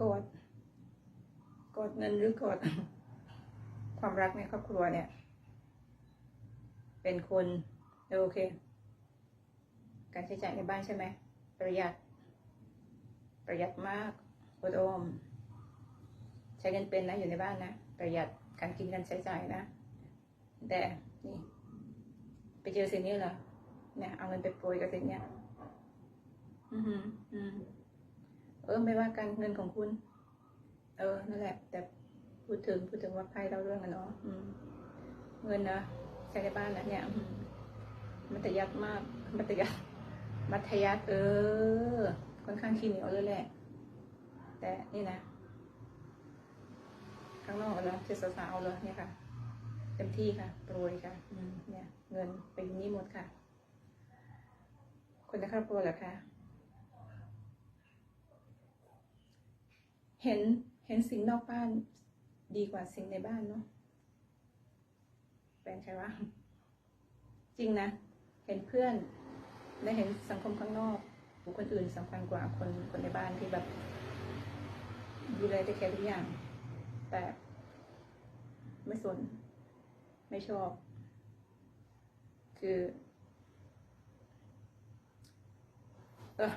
กรธโกรธเงินหรือโกรธความรักในครอบครัวเนี่ย เป็นคนโอเค การใช้จ่ายในบ้านใช่ไหมประหยัด ประหยัดมากอดอมใช้เงินเป็นนะอยู่ในบ้านนะประหยัดการกินการใช้จ่ายนะ แต่นี่ไปเจอสิ่งนี้เหรอเนี่ยเอาเงินไปโปรยกับสิ่งเนี้ย อือหืออืม เออไม่ว่าการเงินของคุณ เออนั่นแหละ แต่พูดถึงพูดถึงว่าไพ่เราเรื่องกันเนาะเงินนะใช้ในบ้านนะเนี่ยอืมมัธยัติมากมัธยัติมัธยัติเออค่อนข้างขี้เหนียวเลยแหละ แต่นี่นะข้างนอกเนาะเจ็ดสาวเลยเนี่ยค่ะเต็มที่ค่ะโปรยค่ะเนี่ย เงินไปอยู่นี่หมดค่ะ คนในครอบครัวเหรอคะ เห็นเห็นสิ่งนอกบ้านดีกว่าสิ่งในบ้านเนาะเป็นใครวะจริงนะ เห็นเพื่อนและเห็นสังคมข้างนอกบุคคลอื่นสำคัญกว่าคนคนในบ้านที่แบบดูแลได้แค่ทุกอย่าง แต่ไม่สน ไม่ชอบ คือ เออ